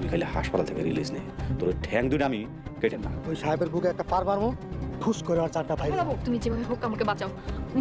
তুই খালি হাসপাতাল থেকে রিলিজ নে। তোর ঠ্যাং দুটো আমি কেটে না ওই সাহেবের বুকে একটা পার মারবো। ফুস করে আর চারটা ভাই তুমি যেভাবে হোক আমাকে বাঁচাও।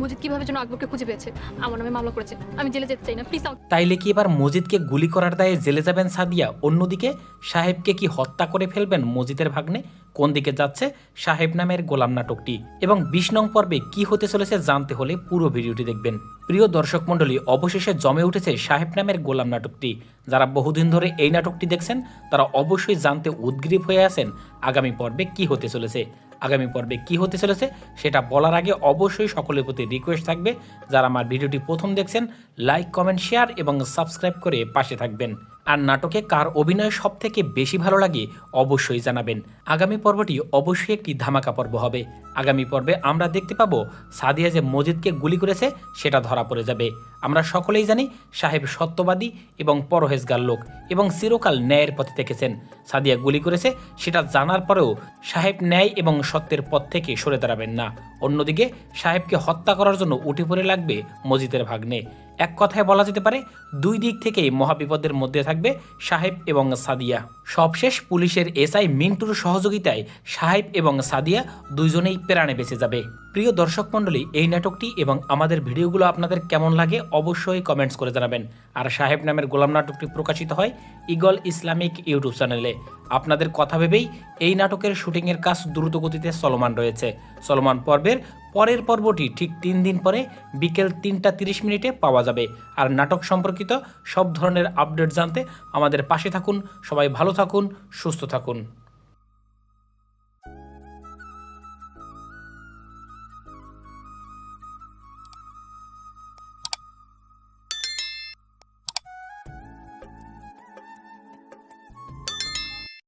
মজিদ কীভাবে যেন আকবরকে খুঁজে পেয়েছে? আমার নামে মামলা করেছে। আমি জেলে যেতে চাই না প্লিজ তাইলে কি এবার মজিদকে গুলি করার দায়ে জেলে যাবেন সাদিয়া? অন্যদিকে সাহেবকে কি হত্যা করে ফেলবেন মজিদের ভাগ্নে? কোন দিকে যাচ্ছে সাহেব নামের গোলাম নাটকটি? এবং বিশ নং পর্বে কি হতে চলেছে জানতে হলে পুরো ভিডিওটি দেখবেন। প্রিয় দর্শক মণ্ডলী অবশেষে জমে উঠেছে সাহেব নামের গোলাম নাটকটি। যারা বহুদিন ধরে এই নাটকটি দেখছেন তারা অবশ্যই জানতে উদ্গ্রীব হয়ে আছেন আগামী পর্বে কি হতে চলেছে। আগামী পর্বে কি হতে চলেছে সেটা বলার আগে অবশ্যই সকলের প্রতি রিকোয়েস্ট থাকবে। যারা আমার ভিডিওটি প্রথম দেখছেন লাইক কমেন্ট শেয়ার এবং সাবস্ক্রাইব করে পাশে থাকবেন। আর নাটকে কার অভিনয় সব থেকে বেশি ভালো লাগে অবশ্যই জানাবেন। আগামী পর্বটি অবশ্যই একটি ধামাকা পর্ব হবে। আগামী পর্বে আমরা দেখতে পাবো সাদিয়া যে মজিদকে গুলি করেছে, সেটা ধরা পড়ে যাবে। আমরা সকলেই জানি সাহেব সত্যবাদী এবং পরহেজগার লোক এবং চিরকাল ন্যায়ের পথে থেকেছেন। সাদিয়া গুলি করেছে, সেটা জানার পরেও সাহেব ন্যায় এবং সত্যের পথ থেকে সরে দাঁড়াবেন না। অন্যদিকে সাহেবকে হত্যা করার জন্য উঠে পড়ে লাগবে মজিদের ভাগ্নে। এক কথায় বলা যেতে পারে, দুই দিক থেকেই মহাবিপদের মধ্যে থাকবে সাহেব এবং সাদিয়া। সবশেষ পুলিশের এসআই মিন্টুর সহযোগিতায় সাহেব এবং সাদিয়া দুইজনেই প্রাণে বেঁচে যাবে। প্রিয় দর্শক মণ্ডলী, এই নাটকটি এবং আমাদের ভিডিওগুলো আপনাদের কেমন লাগে অবশ্যই কমেন্টস করে জানাবেন। আর সাহেব নামের গোলাম নাটকটি প্রকাশিত হয় ইগল ইসলামিক ইউটিউব চ্যানেলে। আপনাদের কথা ভেবেই এই নাটকের শুটিংয়ের কাজ দ্রুত গতিতে চলমান রয়েছে। চলমান পর্বের পরের পর্বটি ঠিক তিন দিন পরে বিকেল তিনটা তিরিশ মিনিটে পাওয়া যাবে। আর নাটক সম্পর্কিত সব ধরনের আপডেট জানতে আমাদের পাশে থাকুন। সবাই ভালো থাকুন, সুস্থ থাকুন।